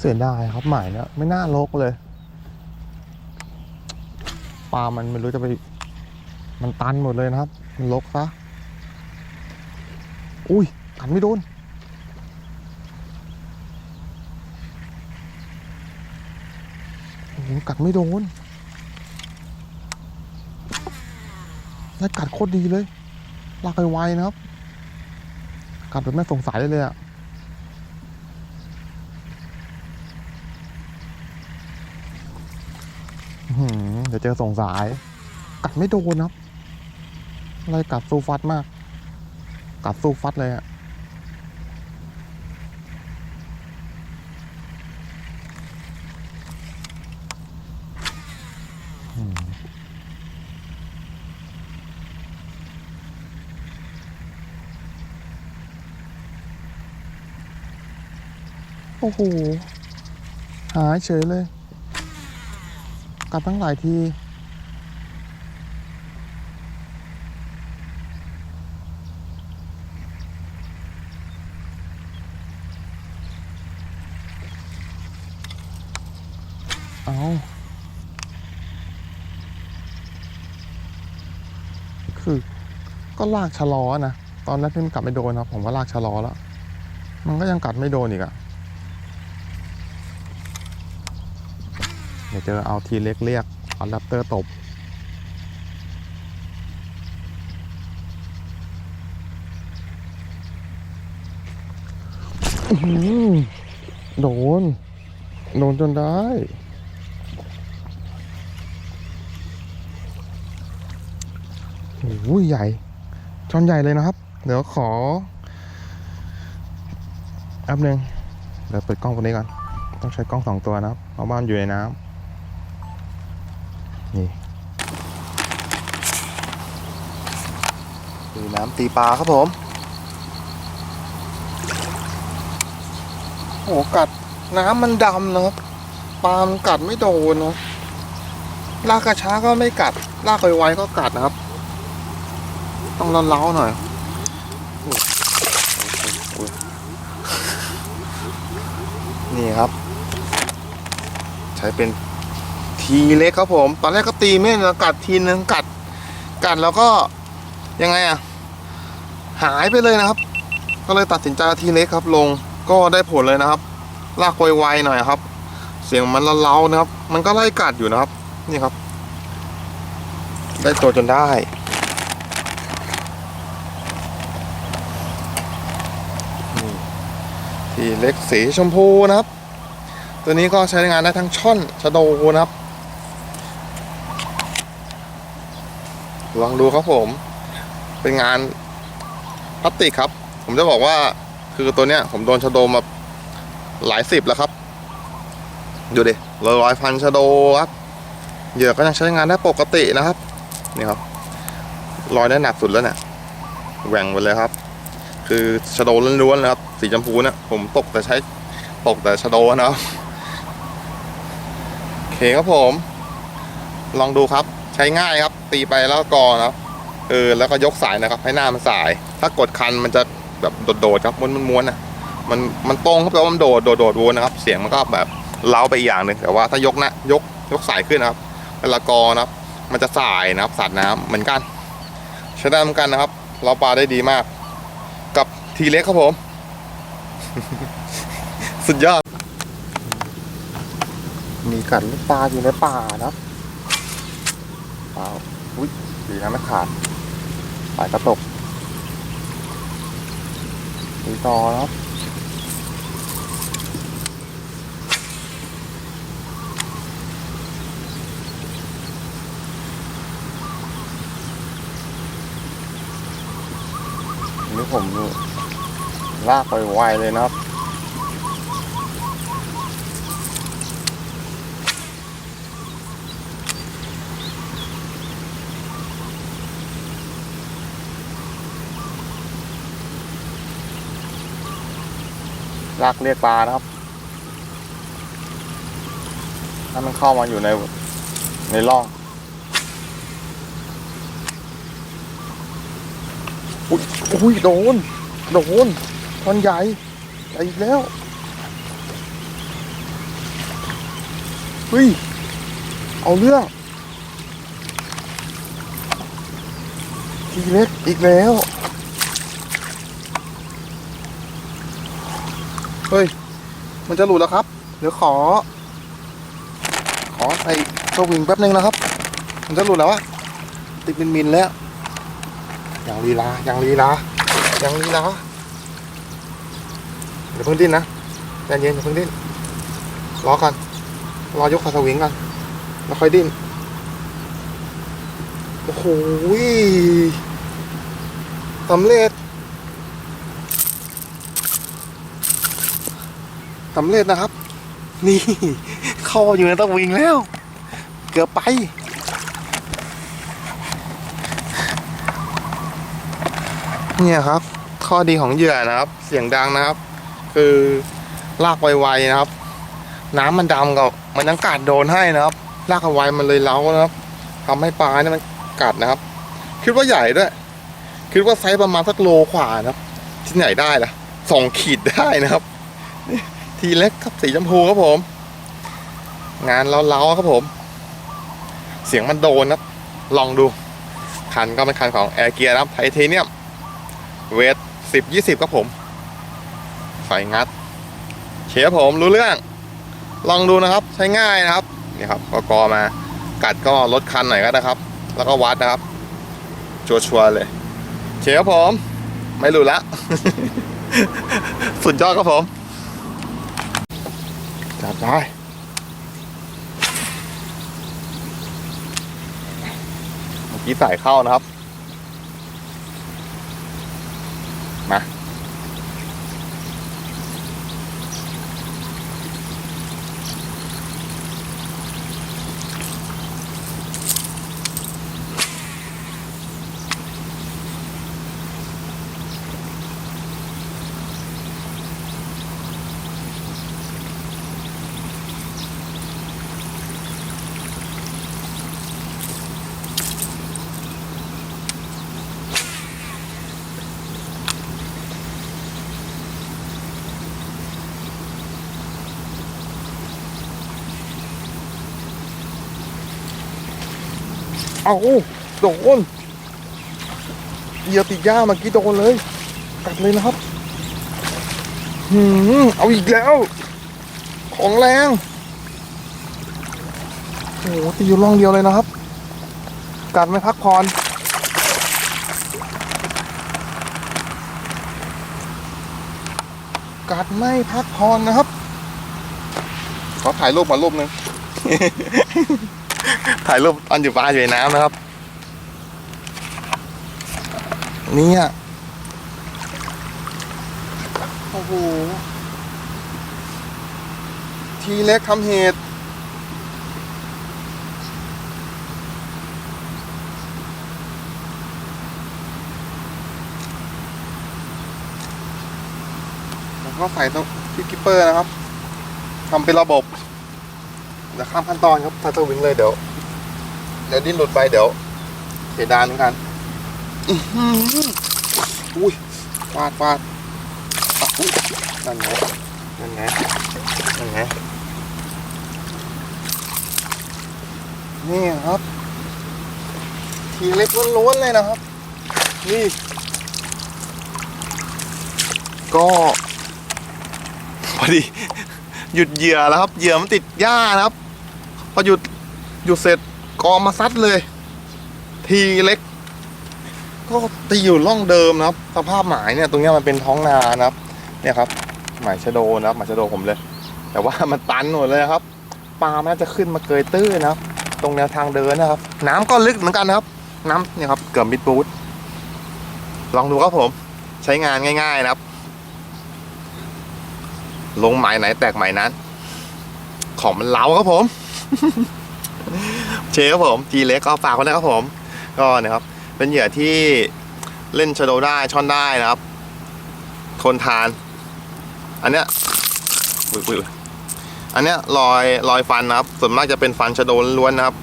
เสียดายครับหมายเนี่ยไม่น่าลกเลยปลามันไม่รู้จะไป มันตันหมดเลยนะครับ มันลกซะอุ้ยกัดไม่โดนกัดไม่โดนแล้วกัดโคตรดีเลยลากไปไวนะครับ กัดแบบไม่สงสัยเลยเลยอะ อื้อหือ เดี๋ยวเจอส่งสาย กัดไม่โดนครับอะไรกัดสู้ฟัดมาก กัดสู้ฟัดเลยอะโอ้โห หายเฉยเลย กัดตั้งหลายทีเอาคือก็ลากชะลอนะ ตอนแรกที่มันกัดไม่โดนครับ ผมว่าลากชะลอแล้ว มันก็ยังกัดไม่โดนอีกอะ เดี๋ยวจอเอาทีเล็กเรียกเอาแรปเตอร์ตบหือโดน โดนจนได้โอ้โหใหญ่จอนใหญ่เลยนะครับ เดี๋ยวขอแป๊บหนึงเดี๋ยวเปิดกล้องตัวนี้ก่อน ต้องใช้กล้องสองตัวนะครับ เพราะว่านอยู่ในน้ำ นี่ดูน้ำตีปลาครับผม โอ้กัดน้ำมันดำนะครับปลามันกัดไม่โดนนะลากกระช้าก็ไม่กัด ลากไวๆก็กัดนะครับ ต้องเล้าๆหน่อยนี่ครับ ใช้เป็น ทีเล็กครับผม ตอนแรกก็ตีไม่นะกัดทีนึงกัด กัดแล้วก็ยังไงอะหายไปเลยนะครับ ก็เลยตัดสินใจทีเล็กครับ ลงก็ได้ผลเลยนะครับ ลากไวๆหน่อยครับ เสียงมันเล้าๆนะครับ มันก็ไล่กัดอยู่นะครับ นี่ครับ ได้ตัวจนได้ทีเล็กสีชมพูนะครับ ตัวนี้ก็ใช้งานได้ทั้งช่อนชะโดนะครับ ลองดูครับผม เป็นงานพลาสติกครับ ผมจะบอกว่าคือตัวเนี้ย ผมโดนชะโดมาหลายสิบแล้วครับ ดูดิร้อยพันชะโดครับเหยื่อก็ยังใช้งานได้ปกตินะครับ นี่ครับรอยได้หนักสุดแล้วเนี่ยแหว่งไปเลยครับ คือชะโดล้วนๆนะครับสีชมพูเนี่ยผมตกแต่ใช้ตกแต่ชะโดนะครับโอเคครับผม ลองดูครับ ช้ง่ายครับ ตีไปแล้วกอนะครับเออแล้วก็ยกสายนะครับ ให้หน้ามันสาย ถ้ากดคันมันจะแบบโดดๆครับม้วนม้วนนะมันมันตรงครับแต่ว่ามันโดดโดดโดดวนนะครับ เสียงมันก็แบบเล้าไปอีกอย่างหนึ่งแต่ว่าถ้ายกนะยกยกสายขึ้นนะครับเวลากอนะครับ มันจะสายนะครับสาดน้ำเหมือนกันใช้ได้เหมือนกันนะครับ เราปลาได้ดีมาก กับทีเล็กครับผม สุดยอด มีกัดลูกปลาอยู่ในป่านะครับ ปล่าอุ้ยดีนะไม่ขาดสายกระตกดีต่อนะครับนนี้ผมลากไปไวเลยนะครับ ลากเรียกปลานะครับ ถ้ามันเข้ามาอยู่ในในร่องอุ้ยอุ้ยโดน โดนตอนใหญ่ใหญ่อีกแล้วเฮ้ย เอาเรื่องทีเล็กอีกแล้ว เฮ้ย มันจะหลุดแล้วครับ เดี๋ยวขอ ขอใส่สวิงแป๊บนึงนะครับ มันจะหลุดแล้วอะติดมินมินแล้ว อย่างลีลา อย่างลีลา อย่างลีลา เดี๋ยวเพิ่งดิ้นนะใจเย็นอย่าเพิ่งดิ้น รอก่อน รอยกขาสวิงก่อน แล้วค่อยดิ้น โอ้โหสำเร็จ สำเร็จนะครับ นี่ เข้าอยู่ในตะวิงแล้ว เกือบไปเนี่ยครับ ข้อดีของเหยื่อนะครับ เสียงดังนะครับ คือลากไวๆนะครับ น้ำมันดำกับมันยังกัดโดนให้นะครับ ลากไวมันเลยเล้านะครับทำให้ปลาเนี่ยมันกัดนะครับ คิดว่าใหญ่ด้วย คิดว่าไซส์ประมาณสักโลขวานะครับ ที่ไหนได้ล่ะสองขีดได้นะครับ ทีเล็กครับสีชมพูครับผม งานเล้าๆครับผม เสียงมันโดนนะครับลองดู คันก็เป็นคันของแอร์เกียร์นะครับไทเทเนียมเวทสิบยี่สิบครับผมใส่งัดเชียร์ผมรู้เรื่อง ลองดูนะครับใช้ง่ายนะครับนี่ครับกกอมากัดก็ลดคันหน่อยก็ได้ครับ แล้วก็วัดนะครับ ชัวร์ๆเลย เชียร์ผม ไม่หลุดละ สุดยอดครับผม จัดไปเมื่อกี้ใส่เข้านะครับ เอาโดนเหยียติดหญ้าเมื่อกี้โดนเลย กัดเลยนะครับหืมเอาอีกแล้ว ของแรงโอ้โหตีอยู่ร่องเดียวเลยนะครับ กัดไม่พักผ่อนกัดไม่พักผ่อนนะครับ ขอถ่ายรูปมารูปหนึ่ง ถ่ายรูปตอนอยู่ปลาอยู่ในน้ำนะครับ เนี่ยโอ้โหทีเล็กทำเหตุแล้วก็ใส่ตรงที่กิปเปอร์นะครับทำเป็นระบบ ดี๋ยวข้ามขั้นตอนครับถ้าจะวิ่งเลยเดี๋ยวเดี๋ยวดิ้นหลุดไปเดี๋ยวเสียดายเหมือนกันอือหืออุ้ยฟาดฟาดอุ้ยนั่นไงนั่นไงนั่นไงนี่ครับ ทีเล็กล้วนๆเลยนะครับ นี่ ก็พอดี หยุดเหยื่อแล้วครับ เหยื่อมันติดหญ้านะครับ พอหยุดหยุดเสร็จกอมาซัดเลย ทีเล็ก ก็ตีอยู่ร่องเดิมนะครับ สภาพหมายเนี่ยตรงนี้มันเป็นท้องนานะครับ เนี่ยครับ หมายชะโดนะครับ หมายชะโดผมเลย แต่ว่ามันตันหมดเลยครับปลามันน่าจะขึ้นมาเกยตื้นนะครับ ตรงแนวทางเดินนะครับ น้ำก็ลึกเหมือนกันนะครับ น้ำเนี่ยครับเกือบมิดบูทลองดูครับผม ใช้งานง่าย ๆนะครับ ลงหมายไหนแตกหมายนั้น ของมันเล้าครับผม เชฟครับผมจีเล็กก็ฝากไว้นะครับผม ก็นะครับ เป็นเหยื่อที่เล่นชโดได้ช่อนได้นะครับ ทนทาน อันเนี้ยอุ๊ยอุ้ยอันเนี้ยรอยรอยฟันนะครับ ส่วนมากจะเป็นฟันชโดล้วนนะครับ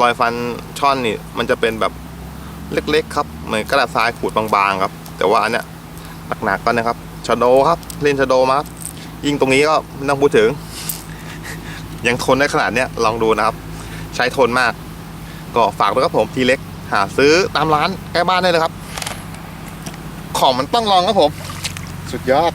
รอยฟันช่อนนี่ มันจะเป็นแบบเล็กๆ ครับเหมือนกระดาษทรายขูดบางๆครับ แต่ว่าอันเนี้ยหนักๆก็นะครับชโดครับ เล่นชโดมาครับ ยิ่งตรงนี้ก็ไม่ต้องพูดถึง ยังทนได้ขนาดเนี้ยลองดูนะครับ ใช้ทนมาก ก็ฝากด้วยครับผมทีเล็กหาซื้อตามร้านใกล้บ้านได้เลยครับ ของมันต้องลองครับผม สุดยอด